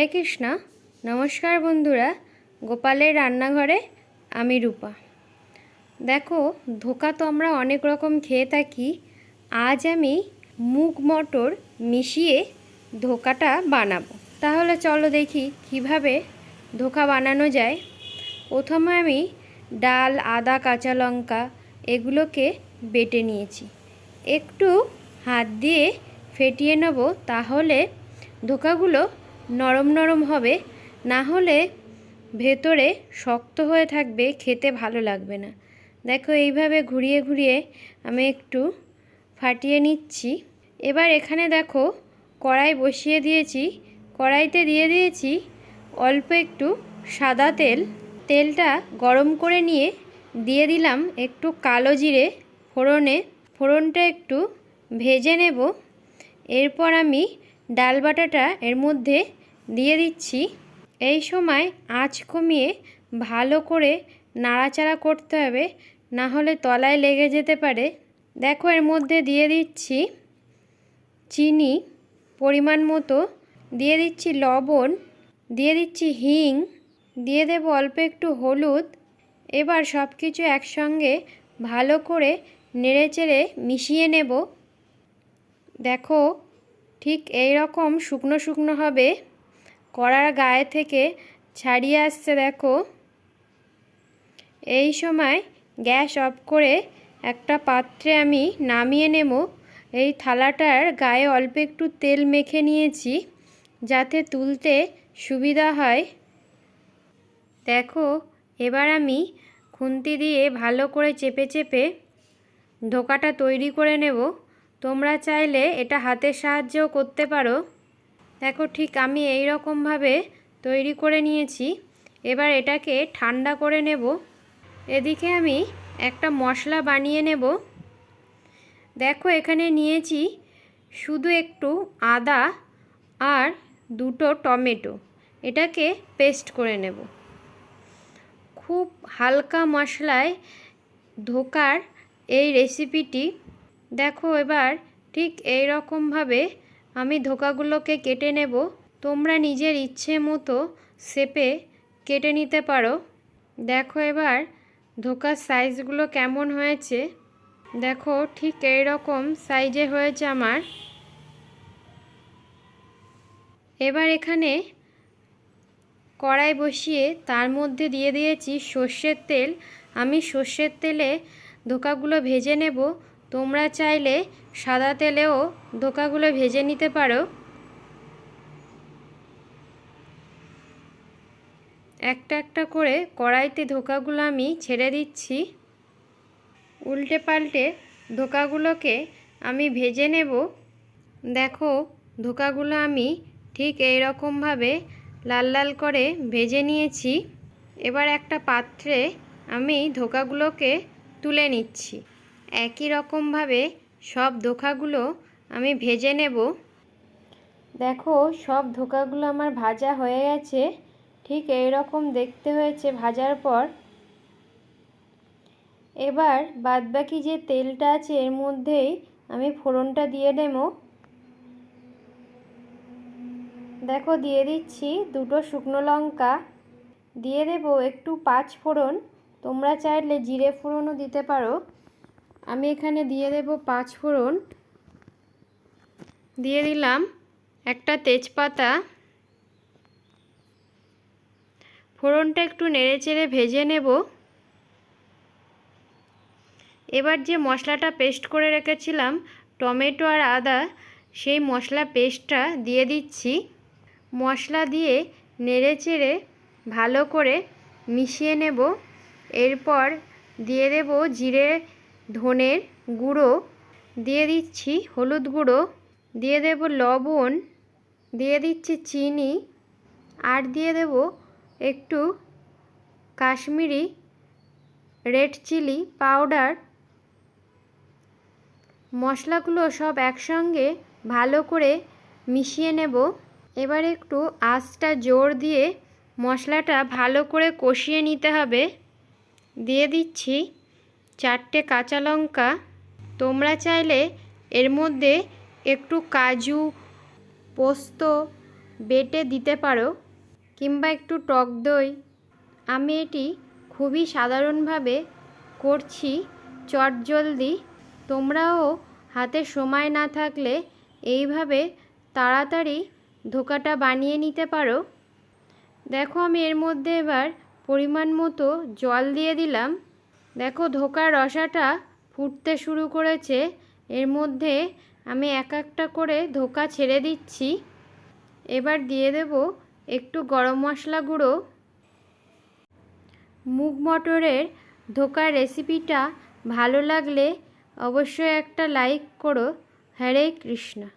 হরে কৃষ্ণ। নমস্কার বন্ধুরা, গোপালের রান্নাঘরে, আমি রূপা। দেখো, ধোকা তো আমরা অনেক রকম খেয়ে থাকি। আজ আমি মুগ মটর মিশিয়ে ধোকাটা বানাবো। তাহলে চলো দেখি কীভাবে ধোকা বানানো যায়। প্রথমে আমি ডাল, আদা, কাঁচা লঙ্কা এগুলোকে বেটে নিয়েছি। একটু হাত দিয়ে ফেটিয়ে নেব, তাহলে ধোকাগুলো নরম নরম হবে, না হলে ভেতরে শক্ত হয়ে থাকবে, খেতে ভালো লাগবে না। দেখো এইভাবে ঘুরিয়ে ঘুরিয়ে আমি একটু ফাটিয়ে নিচ্ছি। এবার এখানে দেখো কড়াই বসিয়ে দিয়েছি। কড়াইতে দিয়ে দিয়েছি অল্প একটু সাদা তেল। তেলটা গরম করে নিয়ে দিয়ে দিলাম একটু কালো জিরে ফোড়নে। ফোড়নটা একটু ভেজে নেব। এরপর আমি ডাল বাটাটা এর মধ্যে দিয়ে দিচ্ছি। এই সময় আঁচ কমিয়ে ভালো করে নাড়াচাড়া করতে হবে, না হলে তলায় লেগে যেতে পারে। দেখো, এর মধ্যে দিয়ে দিচ্ছি চিনি পরিমাণ মতো, দিয়ে দিচ্ছি লবণ, দিয়ে দিচ্ছি হিং, দিয়ে দেব অল্প একটু হলুদ। এবার সব কিছু একসঙ্গে ভালো করে নেড়েচেড়ে মিশিয়ে নেব। দেখো, ঠিক এই রকম শুকনো শুকনো হবে। কড়ার গায়ে থেকে ছাড়িয়ে আসছে, দেখো। এই সময় গ্যাস অফ করে একটা পাত্রে আমি নামিয়ে নেব। এই থালাটার গায়ে অল্প একটু তেল মেখে নিয়েছি যাতে তুলতে সুবিধা হয়। দেখো, এবার আমি খুন্তি দিয়ে ভালো করে চেপে চেপে ধোকাটা তৈরি করে নেব। তোমরা চাইলে এটা হাতের সাহায্যেও করতে পারো। দেখো ঠিক আমি এই রকমভাবে তৈরি করে নিয়েছি। এবার এটাকে ঠান্ডা করে নেব। এদিকে আমি একটা মশলা বানিয়ে নেব। দেখো এখানে নিয়েছি শুধু একটু আদা আর দুটো টমেটো। এটাকে পেস্ট করে নেব। খুব হালকা মশলায় ধোকার এই রেসিপিটি। দেখো এবার ঠিক এই রকমভাবে আমি ধোকাগুলোকে কেটে নেব। তোমরা নিজের ইচ্ছে মতো শেপে কেটে নিতে পারো। দেখো এবার ধোকার সাইজগুলো কেমন হয়েছে। দেখো ঠিক এই রকম সাইজে হয়েছে আমার। এবার এখানে কড়াই বসিয়ে তার মধ্যে দিয়ে দিয়েছি সর্ষের তেল। আমি সর্ষের তেলে ধোকাগুলো ভেজে নেব। তোমরা চাইলে সাদা তেলেও ধোকাগুলো ভেজে নিতে পারো। একটা একটা করে কড়াইতে ধোকাগুলো আমি ছেড়ে দিচ্ছি। উল্টে পাল্টে ধোকাগুলোকে আমি ভেজে নেব। দেখো, ধোকাগুলো আমি ঠিক এই রকমভাবে লাল লাল করে ভেজে নিয়েছি। এবার একটা পাত্রে আমি ধোকাগুলোকে তুলে নিচ্ছি। একই রকমভাবে সব ধোকাগুলো আমি ভেজে নেব। দেখো, সব ধোকাগুলো আমার ভাজা হয়ে গেছে। ঠিক এই রকম দেখতে হয়েছে ভাজার পর। এবার বাদবাকি যে তেলটা আছে, এর মধ্যেই আমি ফোড়নটা দিয়ে নেব। দেখো, দিয়ে দিচ্ছি দুটো শুকনো লঙ্কা। দিয়ে দেব একটু পাঁচ ফোড়ন। তোমরা চাইলে জিরে ফোড়নও দিতে পারো। আমি এখানে দিয়ে দেব পাঁচ ফোড়ন। দিয়ে দিলাম একটা তেজপাতা। ফোড়নটা একটু নেড়েচেড়ে ভেজে নেব। এবার যে মশলাটা পেস্ট করে রেখেছিলাম, টমেটো আর আদা, সেই মশলা পেস্টটা দিয়ে দিচ্ছি। মশলা দিয়ে নেড়েচেড়ে ভালো করে মিশিয়ে নেব। এরপর দিয়ে দেব জিরে ধনের গুঁড়ো দিয়ে দিচ্ছি, হলুদ গুঁড়ো দিয়ে দেব লবণ, দিয়ে দিচ্ছি চিনি আর দিয়ে দেব একটু কাশ্মীরি রেড চিলি পাউডার। মশলাগুলো সব একসঙ্গে ভালো করে মিশিয়ে নেব। এবার একটু আঁচটা জোর দিয়ে মশলাটা ভালো করে কষিয়ে নিতে হবে। দিয়ে দিচ্ছি চারটে কাঁচা লঙ্কা। তোমরা চাইলে এর মধ্যে একটু কাজু পোস্ত বেটে দিতে পারো কিংবা একটু টক দই। আমি এটি খুবই সাধারণভাবে করছি চটজলদি তোমরাও হাতে সময় না থাকলে এইভাবে তাড়াতাড়ি ধোকাটা বানিয়ে নিতে পারো। দেখো আমি এর মধ্যে এবার পরিমাণ মতো জল দিয়ে দিলাম। দেখো ধোকার রসাটা ফুটতে শুরু করেছে। এর মধ্যে আমি এক একটা করে ধোকা ছেড়ে দিচ্ছি। এবার দিয়ে দেব একটু গরম মশলা গুঁড়ো। মুগ মটরের ধোকার রেসিপিটা ভালো লাগলে অবশ্যই একটা লাইক করো। হরে কৃষ্ণা।